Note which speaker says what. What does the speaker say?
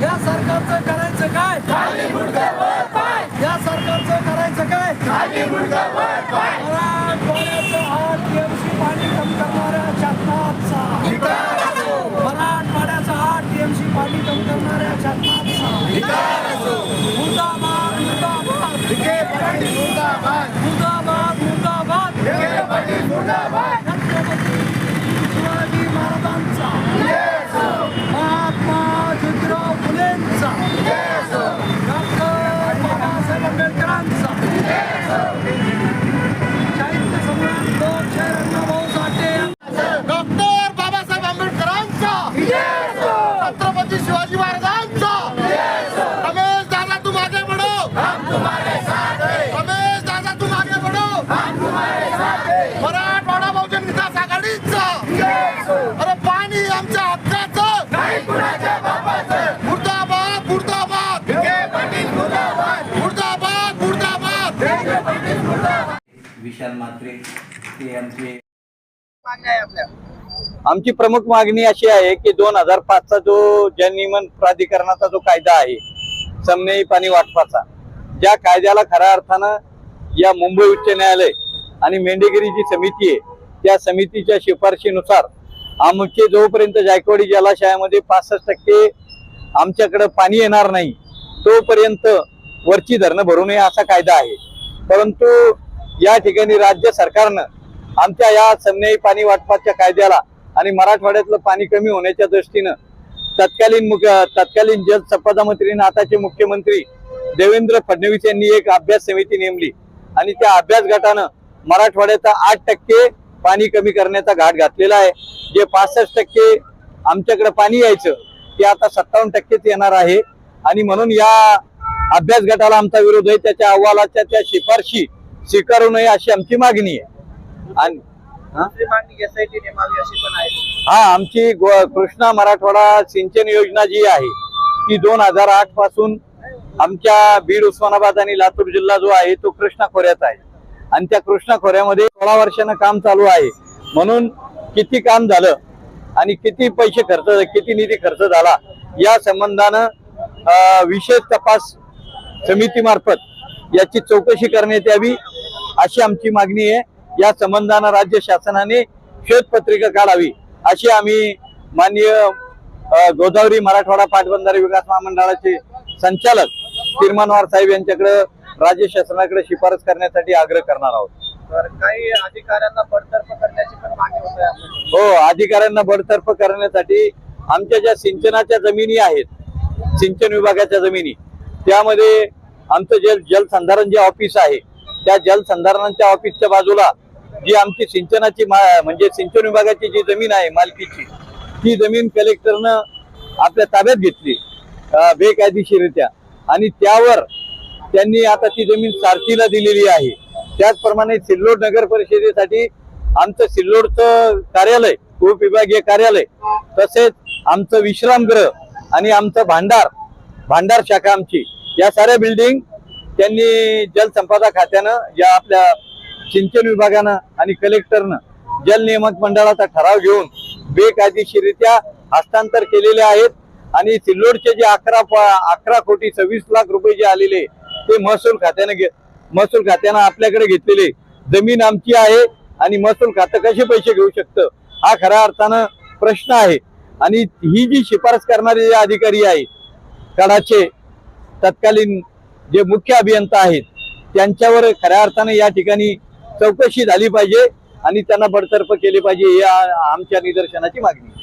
Speaker 1: या सरकारचं करायचं काय? या सरकारचं करायचं काय?
Speaker 2: अरे पाणी आमच्या हक्काचं. मुर्दाबाद मुर्दाबाद. मुर्दाबाद. मुर्दाबाद
Speaker 3: विशाल मात्रे ते आमचे
Speaker 4: आमची प्रमुख मागणी अशी आहे की दोन हजार पाचचा जो जलनियमन प्राधिकरणाचा जो कायदा आहे समनेई पाणी वाटपाचा ज्या कायद्याला खऱ्या अर्थानं या मुंबई उच्च न्यायालय आणि मेंढेगिरी जी समिती आहे त्या समितीच्या शिफारशीनुसार आमचे जोपर्यंत जायकवाडी जलाशयामध्ये पासष्ट टक्के आमच्याकडे पाणी येणार नाही तोपर्यंत वरची धरणं भरू नये असा कायदा आहे. परंतु या ठिकाणी राज्य सरकारनं आमच्या या समन्यायी पाणी वाटपाच्या कायद्याला आणि मराठवाड्यातलं पाणी कमी होण्याच्या दृष्टीनं तत्कालीन मुख तत्कालीन जलसंपदा मंत्री आणि आताचे मुख्यमंत्री देवेंद्र फडणवीस यांनी एक अभ्यास समिती नेमली. आणि त्या अभ्यास गटानं मराठवाड्याचा आठ टक्के पाणी कमी करण्याचा घाट घातलेला आहे. जे पासष्ट टक्के आमच्याकडे पाणी यायचं ते आता सत्तावन्न टक्केच येणार आहे. आणि म्हणून या अभ्यास गटाला आमचा विरोध आहे. त्याच्या अहवालाच्या त्या शिफारशी स्वीकारू नये अशी आमची मागणी आहे. आणि हा? हा आमची कृष्णा मराठवाडा सिंचन योजना जी आहे ती दोन हजार आठपासून आमच्या बीड उस्मानाबाद आणि लातूर जिल्हा जो आहे तो कृष्णा खोऱ्यात आहे. आणि त्या कृष्णा खोऱ्यामध्ये सोळा वर्षानं काम चालू आहे. म्हणून किती काम झालं आणि किती पैसे खर्च किती निधी खर्च झाला या संबंधानं विशेष तपास समितीमार्फत याची चौकशी करण्यात यावी अशी आमची मागणी आहे. या संबंधानं राज्य शासनाने श्वेतपत्रिका काढावी अशी आम्ही माननीय गोदावरी मराठवाडा पाटबंधारे विकास महामंडळाचे संचालक किरमानवार साहेब यांच्याकडे राज्य शासनाकडे शिफारस करण्यासाठी आग्रह करणार आहोत.
Speaker 5: काही अधिकाऱ्यांना बडतर्फ करण्याची पण मागणी होत आहे
Speaker 4: हो अधिकाऱ्यांना बडतर्फ करण्यासाठी आमच्या ज्या सिंचनाच्या जमिनी आहेत सिंचन विभागाच्या जमिनी त्यामध्ये आमचं जल जलसंधारण जे ऑफिस आहे त्या जलसंधारणाच्या ऑफिसच्या बाजूला जी आमची सिंचनाची म्हणजे सिंचन विभागाची जी जमीन आहे मालकीची ती जमीन कलेक्टरनं आपल्या ताब्यात घेतली बेकायदेशीरित्या आणि त्यावर त्यांनी आता ती जमीन सारथीला दिलेली आहे. त्याचप्रमाणे सिल्लोड नगर परिषदेसाठी आमचं सिल्लोडचं कार्यालय उपविभागीय कार्यालय तसेच आमचं विश्रामगृह आणि आमचं भांडार भांडार शाखा आमची या साऱ्या बिल्डिंग त्यांनी जलसंपदा खात्यानं या आपल्या सिंचन विभागानं आणि कलेक्टरनं जल नियामक मंडळाचा ठराव घेऊन बेकायदेशीरित्या हस्तांतर केलेले आहेत. आणि सिल्लोडचे जे अकरा प- अकरा कोटी सव्वीस लाख रुपये जे आलेले ते महसूल खात्याने घे महसूल खात्यानं आपल्याकडे घेतलेले. जमीन आमची आहे आणि महसूल खातं कसे पैसे घेऊ शकतं? हा खऱ्या अर्थानं प्रश्न आहे. आणि ही जी शिफारस करणारे जे अधिकारी आहे कडाचे तत्कालीन जे मुख्य अभियंता आहेत त्यांच्यावर खऱ्या अर्थानं या ठिकाणी चौकशी झाली पाहिजे आणि त्यांना बडतर्फ केले पाहिजे या आमच्या निदर्शनाची मागणी. आहे.